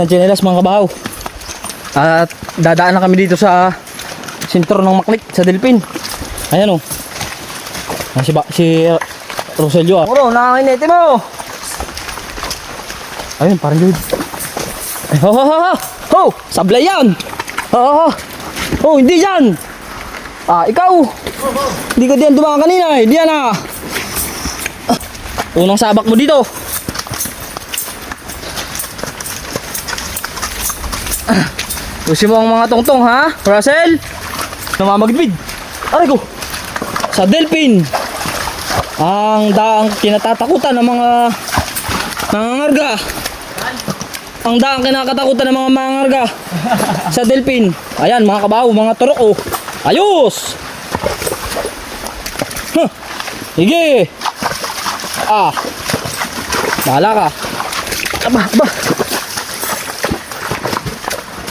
ng Chinelas mga kabahaw. At dadaan na kami dito sa sentro ng Maklik sa Delpin. Ayan o. Ah, si, ba, si uh, Roselio ah. Muro, nakakinete mo! Ayun, parang yun. Ho, ho, ho, ho! Ho! Sablay yan! Ho, ho, ho! Oh, hindi yan! Ah, ikaw! Hindi ka diyan dumaan kanina eh. Diyan ah! Ah, Unang sabak mo dito. Pusin mo ang mga tongtong ha, Russell. Namamagpid. Aray ko. Sa Delphin. Ang daang kinatatakutan ng mga mangangarga. Ang daang kinakatakutan ng mga mangangarga. sa Delphin. Ayan, mga kabaw, mga turok oh. Ayos! Huh. Sige! Ah! Bahala ka. Aba, aba.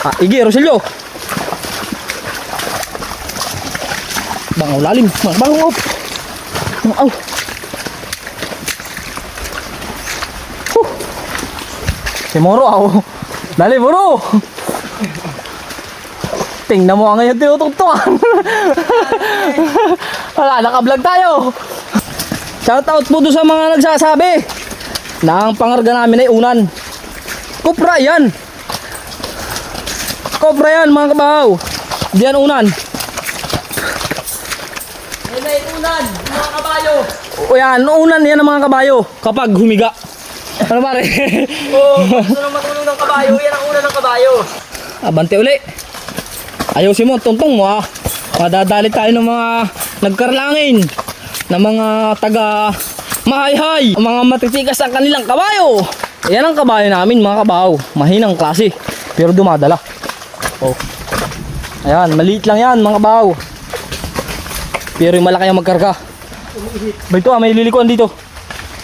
Ah, igi, Roselio. Bangaw lalim. Bangaw. Bangaw. Huh. Si Moro, aw. Dali, Moro. Tingnan mo ngayon tinutugtungan. Wala, naka-vlog tayo. Shoutout po doon sa mga nagsasabi na ang pangarga namin ay unan. Kupra yan. Kopra yan mga kabahaw. Diyan unan. Yan na unan, mga kabayo. O yan, unan yan ang mga kabayo kapag humiga. Ano pare? Oo, oh, gusto nang ng kabayo, yan ang unan ng kabayo. Abante uli. Ayusin mo, tuntong mo ah. Madadali tayo ng mga nagkarlangin. Ng mga taga mahayhay. Ang mga matitikas ang kanilang kabayo. Yan ang kabayo namin mga kabaw. Mahinang klase. Pero dumadala. Oh. Ayan, maliit lang yan mga kabaw. Pero yung malaki ang magkarga. Ba ito ah, may lilikuan dito.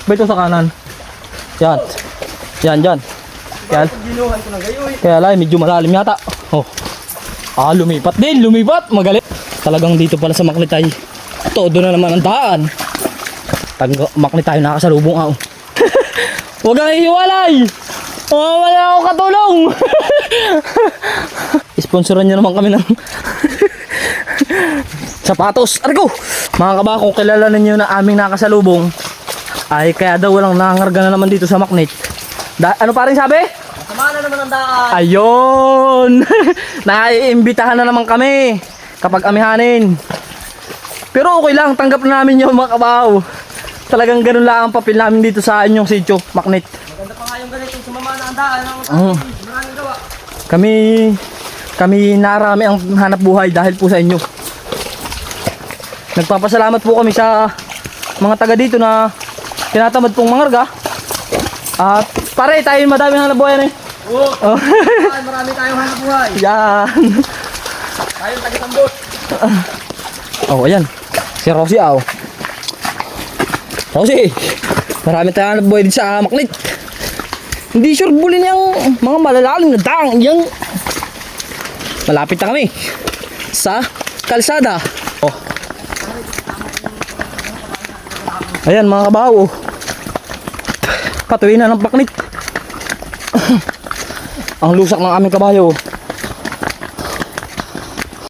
Ba ito sa kanan. Yan. Yan, yan. Gayoy. Kaya lang, medyo malalim yata. Oh. Ah, lumipat din, lumipat. Magaling. Talagang dito pala sa Maknitay. Todo na naman ang daan. Tag Maknitay nakasalubong ako. Huwag kang hihiwalay. Oh, wala ako katulong. Sponsoran niyo naman kami ng sapatos. Argo! Mga kaba, kung kilala ninyo na aming nakasalubong, ay kaya daw walang nangarga na naman dito sa Maknit. Da ano pa rin sabi? Sama na naman ang daan. Ayun! Naiimbitahan na naman kami kapag amihanin. Pero okay lang, tanggap na namin yung mga kabaw. Talagang ganun lang ang papel namin dito sa inyong sityo, Maknit. Maganda pa nga yung ganitong sumama na ang daan. Ang maraming gawa. Kami, kami narami ang hanap buhay dahil po sa inyo. Nagpapasalamat po kami sa mga taga dito na tinatamad pong mangarga. At pare, tayo madaming hanap buhay na eh. Oo, Oh. ay, marami tayong hanap buhay. Yan. Tayong tagatambot. Oh, ayan. Si Rosie, ah. oh. Rosie, marami tayong hanap buhay dito sa Maklit. Hindi sure bulin yung mga malalalim na dang. Yung malapit na kami sa kalsada. Oh. Ayan mga kabahaw. Oh. Patuloy na ng paklit. Ang lusak ng aming kabayo. oh.